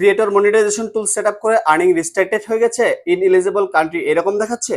Creator monetization tool set up করে earning restricted হয়ে গেছে ইন এলিজিবল কান্ট্রি এরকম দেখাচ্ছে।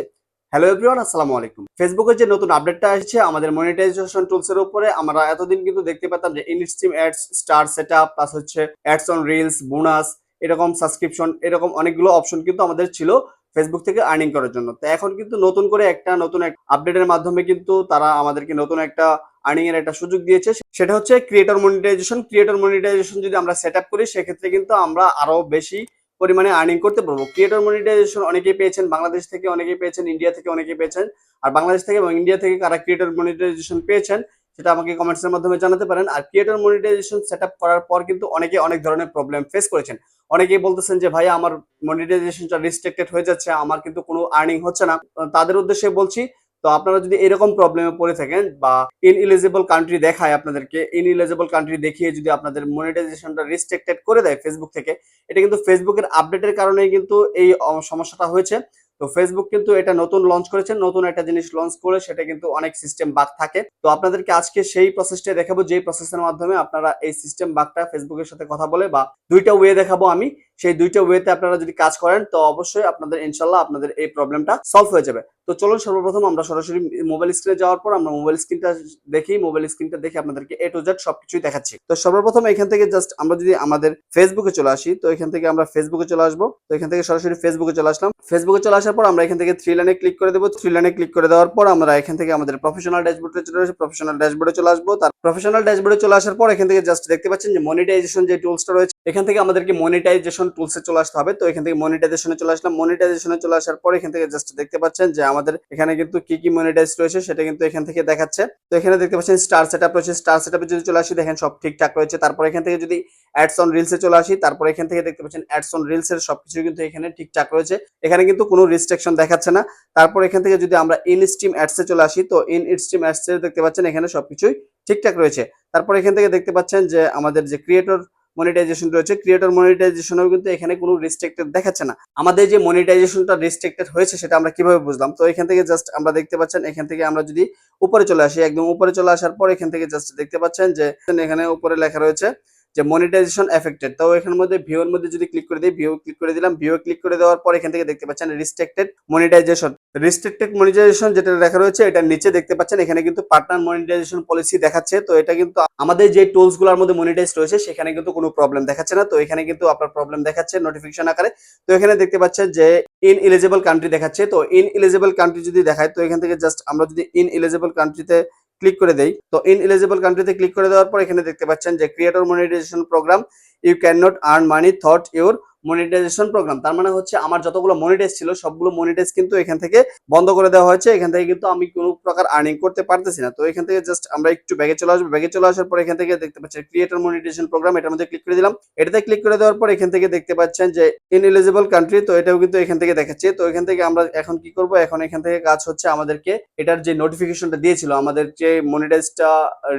হ্যালো এভরিওয়ান আসসালামু আলাইকুম। ফেসবুকের যে নতুন আপডেটটা আসছে, আমাদের মনিটাইজেশন টুলস এর উপরে আমরা এতদিন কিন্তু দেখতে পেতাম যে instream ads star set up plus হচ্ছে অ্যাডস অন রিলস বোনাস এরকম সাবস্ক্রিপশন এরকম অনেকগুলো অপশন কিন্তু আমাদের ছিল। ফেসবুক থেকে আর্নিং করার জন্য। তো এখন কিন্তু নতুন করে একটা নতুন এক আপডেটের মাধ্যমে কিন্তু তারা আমাদেরকে নতুন একটা আর্নিং এর একটা সুযোগ দিয়েছে। সেটা হচ্ছে ক্রিয়েটর মনিটাইজেশন ক্রিয়েটর মনিটাইজেশন যদি আমরা সেট আপ করি, সেক্ষেত্রে কিন্তু আমরা আরও বেশি পরিমাণে আর্নিং করতে পারব। ক্রিয়েটর মনিটাইজেশন অনেকেই পেয়েছেন, বাংলাদেশ থেকে অনেকেই পেয়েছেন ইন্ডিয়া থেকে অনেকেই পেয়েছেন, আর বাংলাদেশ থেকে এবং ইন্ডিয়া থেকে কারা ক্রিয়েটর মনিটাইজেশন পেয়েছেন সেটা আমাকে কমেন্টস এর মাধ্যমে জানাতে পারেন। আর ক্রিয়েটর মনিটাইজেশন সেট করার পর কিন্তু অনেকে অনেক ধরনের প্রবলেম ফেস করেছেন। অনেকেই বলতেছেন যে, ভাই, আমার মনিটাইজেশনটা রিস্ট্রিক্টেড হয়ে যাচ্ছে, আমার কিন্তু কোনো আর্নিং হচ্ছে না। তাদের উদ্দেশ্যে বলছি, তো আপনারা যদি এরকম প্রবলেমে পড়ে থাকেন বা ইন ইলিজিবল কান্ট্রি দেখায় আপনাদেরকে ইন ইলিজিবল কান্ট্রি দেখিয়ে যদি আপনাদের মনিটাইজেশনটা রিস্ট্রিক্টেড করে দেয় ফেসবুক থেকে, এটা কিন্তু ফেসবুকের আপডেটের কারণেই কিন্তু এই সমস্যাটা হয়েছে। তো ফেসবুক কিন্তু এটা নতুন লঞ্চ করেছে, নতুন একটা জিনিস লঞ্চ করে সেটা কিন্তু অনেক সিস্টেম বাগ থাকে। তো আপনাদেরকে আজকে সেই প্রসেসটা দেখাবো যে প্রসেসের মাধ্যমে আপনারা এই সিস্টেম বাগটা ফেসবুকের সাথে কথা বলে বা দুইটা ওয়ে দেখাবো আমি। সেই দুইটা ওয়েতে আপনারা যদি কাজ করেন, তো অবশ্যই আপনাদের ইনশাল্লাহ আপনাদের এই প্রবলেমটা সলভ হয়ে যাবে। তো চলুন সর্বপ্রথম আমরা সরাসরি মোবাইল স্ক্রিনে যাওয়ার পর আমরা মোবাইল স্ক্রিনটা দেখি মোবাইল স্ক্রিনটা দেখে আপনাদেরকে এ টু জেড সবকিছুই দেখাচ্ছি। তো সর্বপ্রথম এখান থেকে জাস্ট আমরা যদি আমাদের ফেসবুকে চলে আসি, তো এখান থেকে আমরা ফেসবুকে চলে আসব। তো এখান থেকে সরাসরি ফেসবুকে চলে আসলাম। ফেসবুকে চলে আসার পর আমরা এখান থেকে থ্রি লাইনে ক্লিক করে দেবো। থ্রি লাইনে ক্লিক করে দেওয়ার পর আমরা এখান থেকে আমাদের প্রফেশনাল ড্যাশবোর্ডে চলে আসি প্রফেশনাল ড্যাশবোর্ডে চলে আসব। তার প্রফেশনাল ড্যাশবোর্ডে চলে আসার পর এখান থেকে জাস্ট দেখতে পাচ্ছেন যে মনিটাইজেশন যে টুলসটা রয়েছে এখান থেকে আমাদেরকে মনিটাইজেশন টুলসে চলে আসতে হবে। তো এখান থেকে মনিটাইজেশনে চলে আসলাম। মনিটাইজেশনে চলে আসার পর এখান থেকে জাস্ট দেখতে পাচ্ছেন যে আমাদের এখানে কিন্তু কি কি মনিটাইজ রয়েছে সেটা কিন্তু এখান থেকে দেখাচ্ছে। তো এখানে দেখতে পাচ্ছেন স্টার সেটআপ রয়েছে। স্টার সেটআপে যদি চলে আসি, দেখেন সব ঠিকঠাক রয়েছে। তারপর এখান থেকে যদি অ্যাডস অন রিলসে চলে আসি, তারপর এখান থেকে দেখতে পাচ্ছেন অ্যাডস অন রিলস এর সবকিছু কিন্তু এখানে ঠিকঠাক রয়েছে। এখানে কিন্তু কোনো রিস্ট্রিকশন দেখাচ্ছে না। তারপর এখান থেকে যদি আমরা ইন স্ট্রিম অ্যাডস চলে আসি, তো ইন স্ট্রিম অ্যাডস দেখতে পাচ্ছেন এখানে সবকিছুই ঠিকঠাক রয়েছে। তারপর এখান থেকে দেখতে পাচ্ছেন যে আমাদের যে ক্রিয়েটর মনিটাইজেশন রয়েছে ক্রিয়েটর মনিটাইজেশনও কিন্তু এখানে কোনো রেস্ট্রিক্টেড দেখাচ্ছে না। আমাদের যে মনিটাইজেশনটা রেস্ট্রিক্টেড হয়েছে সেটা আমরা কীভাবে বুঝলাম? তো এখান থেকে জাস্ট আমরা দেখতে পাচ্ছেন, এখান থেকে আমরা যদি উপরে চলে আসি, একদম উপরে চলে আসার পর এখান থেকে জাস্ট দেখতে পাচ্ছেন যে এখানে উপরে লেখা রয়েছে যে মনিটাইজেশন এফেক্টেড তো এখানের মধ্যে ভিউর মধ্যে যদি ক্লিক করে দিই ভিউ ক্লিক করে দিলাম ভিউ ক্লিক করে দেওয়ার পর এখান থেকে দেখতে পাচ্ছেন রিস্ট্রিক্টেড মনিটাইজেশন রিস্ট্রিক্টেড মনিটাইজেশন যেটা লেখা রয়েছে, এটা নিচে দেখতে পাচ্ছেন, এখানে কিন্তু পার্টনার মনিটাইজেশন পলিসি দেখাচ্ছে, তো এটা কিন্তু আমাদের যে টুলসগুলোর মধ্যে মনিটাইজ রয়েছে, সেখানে কিন্তু কোনো প্রবলেম দেখাচ্ছে না, তো এখানে কিন্তু আপনার প্রবলেম দেখাচ্ছে নোটিফিকেশন আকারে। তো এখানে দেখতে পাচ্ছেন যে ইন এলিজিবল কান্ট্রি দেখাচ্ছে, তো ইন এলিজিবল কান্ট্রি যদি দেখায়, তো এখান থেকে জাস্ট আমরা যদি ইন এলিজিবল কান্ট্রিতে ক্লিক করে দেই। তো ইন এলিজিবল কান্ট্রিতে ক্লিক করে দেওয়ার পর এখানে দেখতে পাচ্ছেন যে creator monetization program you can not earn money through your monetization program তার মানে হচ্ছে আমার যতগুলো মনিটাইজ ছিল, সবগুলো মনিটাইজ কিন্তু এখান থেকে বন্ধ করে দেওয়া হয়েছে। এখান থেকে কিন্তু আমি কোনো প্রকার আর্নিং করতে পারতেছি না। তো এখান থেকে জাস্ট আমরা একটু ব্যাগে চলে আসব। ব্যাগে চলে আসার পর এখান থেকে দেখতে পাচ্ছেন ক্রিয়েটর মনিটাইজেশন প্রোগ্রাম এটার মধ্যে ক্লিক করে দিলাম। এটাতে ক্লিক করে দেওয়ার পর এখান থেকে দেখতে পাচ্ছেন যে ইন এলিজিবল কান্ট্রি তো এটাও কিন্তু এখান থেকে দেখাচ্ছে। তো এখান থেকে আমরা এখন কি করব? এখন এখান থেকে কাজ হচ্ছে আমাদেরকে এটার যে নোটিফিকেশনটা দিয়েছিল, আমাদের যে মনিটাইজটা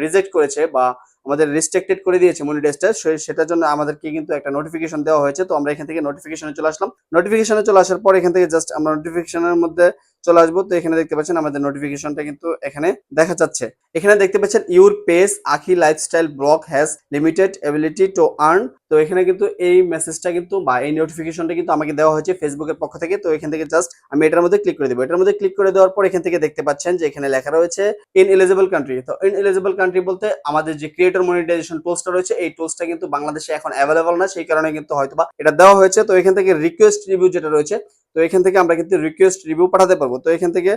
রিজেক্ট করেছে বা আমাদের রেস্ট্রিক্টেড করে দিয়েছে মনি মনিটাইজটা সেটার জন্য আমাদেরকে কিন্তু একটা নোটিফিকেশন দেওয়া হয়েছে। তো আমরা এখান থেকে নোটিফিকেশনে চলে আসলাম। নোটিফিকেশনে চলে আসার পর এখান থেকে জাস্ট আমরা নোটিফিকেশনের মধ্যে চলে আসব। তো এখানে দেখতে পাচ্ছেন আমাদের নোটিফিকেশনটা কিন্তু এখানে দেখা যাচ্ছে। এখানে দেখতে পাচ্ছেন your page Akhi lifestyle blog has limited ability to earn তো এখানে কিন্তু এই মেসেজটা কিন্তু বা এই নোটিফিকেশনটা কিন্তু আমাকে দেওয়া হয়েছে ফেসবুকের পক্ষ থেকে। তো এখান থেকে জাস্ট আমি এটার মধ্যে ক্লিক করে দেবো। এটার মধ্যে ক্লিক করে দেওয়ার পর এখান থেকে দেখতে পাচ্ছেন যে এখানে লেখা রয়েছে ইন এলিজিবল কান্ট্রি তো ইন এলিজিবল কান্ট্রি বলতে আমাদের যে ক্রিয়েটর মনিটাইজেশন টুলসটা রয়েছে, এই টুলসটা কিন্তু বাংলাদেশে এখন অ্যাভেলেবল না। সেই কারণে কিন্তু হয়তোবা এটা দেওয়া হয়েছে। তো এখান থেকে রিকোয়েস্ট রিভিউ যেটা রয়েছে তো এখান থেকে আমরা কিন্তু রিকোয়েস্ট রিভিউ পাঠাতে পারব। তো এখান থেকে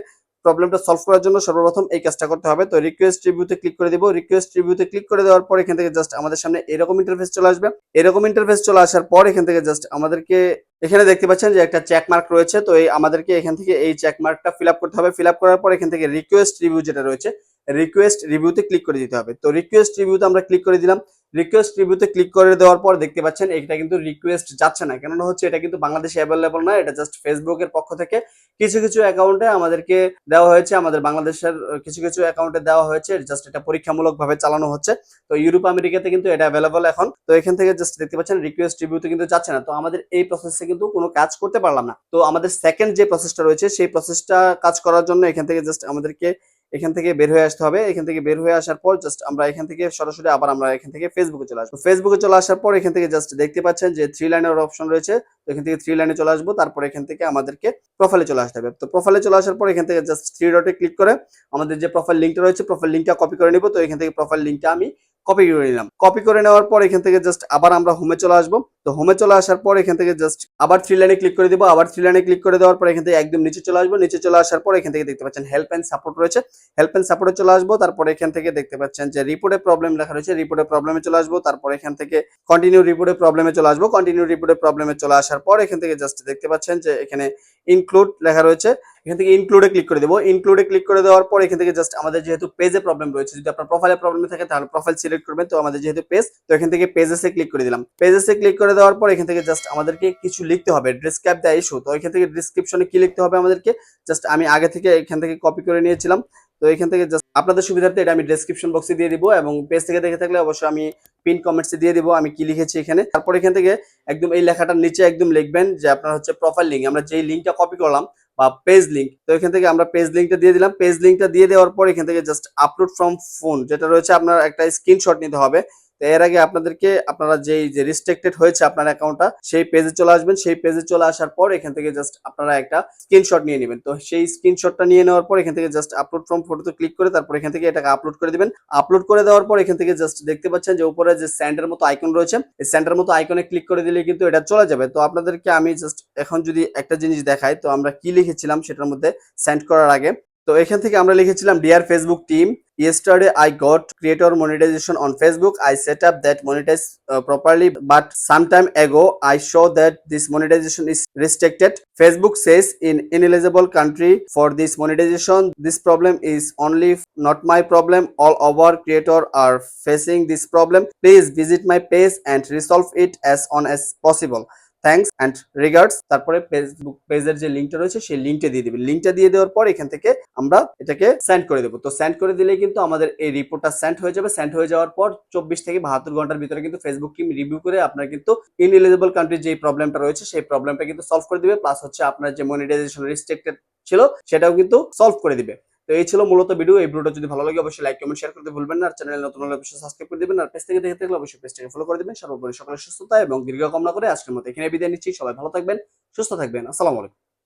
প্রবলেমটা সলভ করার জন্য সর্বপ্রথম এই কাজটা করতে হবে। তো রিকোয়েস্ট রিভিউতে ক্লিক করে দিব। রিকোয়েস্ট রিভিউতে ক্লিক করে দেওয়ার পর এখান থেকে জাস্ট আমাদের সামনে এরকম ইন্টারফেস চলে আসবে। এরকম ইন্টারফেস চলে আসার পর এখান থেকে জাস্ট আমাদেরকে এখানে দেখতে পাচ্ছেন যে একটা চেক মার্ক রয়েছে। তো এই আমাদেরকে এখান থেকে এই চেক মার্কটা ফিল আপ করতে হবে। ফিল আপ করার পর এখান থেকে রিকোয়েস্ট রিভিউ যেটা রয়েছে রিকোয়েস্ট রিভিউতে ক্লিক করে দিতে হবে। তো রিকোয়েস্ট রিভিউতে আমরা ক্লিক করে দিলাম। রিকোয়েস্ট রিভিউতে ক্লিক করে দেওয়ার পর দেখতে পাচ্ছেন এটা কিন্তু রিকোয়েস্ট যাচ্ছে না। কেননা হচ্ছে এটা কিন্তু বাংলাদেশে অ্যাভেলেবল না এটা জাস্ট ফেসবুকের পক্ষ থেকে। কিছু কিছু অ্যাকাউন্টে আমাদেরকে দেওয়া হয়েছে, আমাদের বাংলাদেশের কিছু কিছু অ্যাকাউন্টে দেওয়া হয়েছে জাস্ট এটা পরীক্ষামূলক ভাবে চালানো হচ্ছে। তো ইউরোপ আমেরিকাতে কিন্তু এটা অ্যাভেলেবল এখন। তো এখান থেকে জাস্ট দেখতে পাচ্ছেন রিকোয়েস্ট রিভিউতে কিন্তু যাচ্ছে না। তো আমাদের এই প্রসেসে কিন্তু কোনো কাজ করতে পারলাম না। তো আমাদের সেকেন্ড যে প্রসেসটা রয়েছে, সেই প্রসেসটা কাজ করার জন্য এখান থেকে জাস্ট আমাদেরকে এখান থেকে বের হয়ে আসতে হবে এখান থেকে বের হয়ে আসার পর জাস্ট আমরা এখান থেকে সরাসরি আবার আমরা এখান থেকে ফেসবুকে চলে আসব ফেসবুকে চলে আসার পর এখান থেকে জাস্ট দেখতে পাচ্ছেন যে থ্রি লাইনের অপশন রয়েছে তো এখান থেকে থ্রি লাইনে চলে আসব তারপর এখান থেকে আমাদেরকে প্রোফাইলে চলে আসতে হবে তো প্রোফাইলে চলে আসার পর এখান থেকে জাস্ট থ্রি ডটে ক্লিক করে আমাদের যে প্রোফাইল লিঙ্কটা রয়েছে প্রোফাইল লিঙ্কটা কপি করে নিব তো এখান থেকে প্রোফাইল লিঙ্কটা আমি কপি করে নিলাম কপি করে নেওয়ার পর এখান থেকে জাস্ট আবার আমরা হোমে চলে আসব তো হোমে চলে আসার পর এখান থেকে জাস্ট আবার থ্রি লাইনে ক্লিক করে দিব, আবার থ্রি লাইনে ক্লিক করে দেওয়ার পর এখান থেকে একদম নিচে চলে আসব। নিচে চলে আসার পর এখান থেকে দেখতে পাচ্ছেন হেল্প অ্যান্ড সাপোর্ট রয়েছে। হেল্প অ্যান্ড সাপোর্টে চলে আসব, তারপর এখান থেকে দেখতে পাচ্ছেন যে রিপোর্টে প্রবলেম লেখা রয়েছে রিপোর্টে প্রবলেমে চলে আসব, তারপর এখান থেকে কন্টিনিউ রিপোর্টে প্রবলেমে চলে আসব। কন্টিনিউ রিপোর্টে প্রবলেমে চলে আসার পর এখান থেকে জাস্ট দেখতে পাচ্ছেন যে এখানে ইনক্লুড লেখা রয়েছে। এখান থেকে ইনক্লুডে ক্লিক করে দেবো। ইনক্লুডে ক্লিক করে দেওয়ার পর এখান থেকে জাস্ট আমাদের যেহেতু পেজে প্রবলেম রয়েছে, যদি আপনার প্রোফাইলে প্রবলেম থাকে তাহলে প্রোফাইল সিলেক্ট করবেন। তো আমাদের যেহেতু পেজ তো এখান থেকে পেজেসে ক্লিক করে দিলাম। পেজেসে ক্লিক করে দেওয়ার পর এখান থেকে জাস্ট আমাদেরকে কিছু লিখতে হবে। ডিসক্রাইব দ্য ইস্যু তো এখান থেকে ডিসক্রিপশনে কি লিখতে হবে আমাদেরকে? জাস্ট আমি আগে থেকে এখান থেকে কপি করে নিয়েছিলাম। তো এখান থেকে জাস্ট আপনাদের সুবিধার্থে এটা আমি ডেসক্রিপশন বক্সে দিয়ে দিব এবং পেজ থেকে দেখে থাকলে অবশ্যই আমি পিন কমেন্টসে দিয়ে দিব, আমি কি লিখেছি এখানে। তারপর এখান থেকে একদম এই লেখাটার নিচে একদম লিখবেন যে আপনার হচ্ছে প্রোফাইল লিঙ্ক আমরা যেই লিঙ্কটা কপি করলাম বা পেজ লিঙ্ক তো এখান থেকে আমরা পেজ লিঙ্কটা দিয়ে দিলাম। পেজ লিঙ্কটা দিয়ে দেওয়ার পর এখান থেকে জাস্ট আপলোড ফ্রম ফোন যেটা রয়েছে আপনার একটা স্ক্রিনশট নিতে হবে। তো এর আগে আপনাদেরকে, আপনারা যেই, যে রিস্ট্রিক্টেড হয়েছে আপনার অ্যাকাউন্টটা সেই পেজে চলে আসবেন। সেই পেজে চলে আসার পর এখান থেকে জাস্ট আপনারা একটা স্ক্রিনশট নিয়ে নেবেন। তো সেই স্ক্রিনশটটা নিয়ে নেওয়ার পর এখান থেকে জাস্ট আপলোড ফ্রম ফটোতে ক্লিক করে তারপর এখান থেকে এটাকে আপলোড করে দিবেন। আপলোড করে দেওয়ার পর এখান থেকে জাস্ট দেখতে পাচ্ছেন যে উপরে যে স্যান্ডের মতো আইকন রয়েছে, এই স্যান্ডের মতো আইকনে ক্লিক করে দিলে কিন্তু এটা চলে যাবে। তো আপনাদেরকে আমি জাস্ট এখন যদি একটা জিনিস দেখাই, তো আমরা কি লিখেছিলাম সেটার মধ্যে সেন্ড করার আগে, তো এখান থেকে আমরা লিখেছিলাম dear Facebook team yesterday i got creator monetization on facebook. I set up that monetize uh, properly but sometime ago i saw that this monetization is restricted. Facebook says in ineligible country for this monetization this problem is only not my problem. All our creator are facing this problem. Please visit my page and resolve it as on as possible thanks and regards তারপরে Facebook পেজের যে লিঙ্কটা রয়েছে, সেই লিঙ্কটা দিয়ে দিবেন লিঙ্কটা দিয়ে দেওয়ার পর এখান থেকে আমরা এটাকে সেন্ড করে দেবো। তো সেন্ড করে দিলে কিন্তু আমাদের এই রিপোর্টটা সেন্ড হয়ে যাবে। সেন্ড হয়ে যাওয়ার পর চব্বিশ থেকে বাহাত্তর ঘণ্টার ভিতরে কিন্তু ফেসবুক টিম রিভিউ করে আপনার কিন্তু ইনএলিজিবল কান্ট্রির যে প্রবলেমটা রয়েছে, সেই প্রবলেমটা কিন্তু সলভ করে দিবে। প্লাস হচ্ছে আপনার যে মনিটাইজেশন রেস্ট্রিক্টেড ছিল, সেটাও কিন্তু সলভ করে দিবে। তো এই ছিল মূলত ভিডিও এই ভিডিওটা যদি ভালো লাগে অবশ্যই লাইক কমেন্ট শেয়ার করতে ভুলবেন না। আর চ্যানেল নতুন হলে অবশ্যই সাবস্ক্রাইব করে দিবেন। আর পেজ থেকে দেখে থাকলে অবশ্যই পেজটাকে ফলো করে দিবেন। সর্বোপরি সকলের সুস্থতা এবং দীর্ঘ কামনা করে আজকের মতো এখানে বিদায় নিচ্ছি। সবাই ভালো থাকবেন, সুস্থ থাকবেন। আসসালামু আলাইকুম।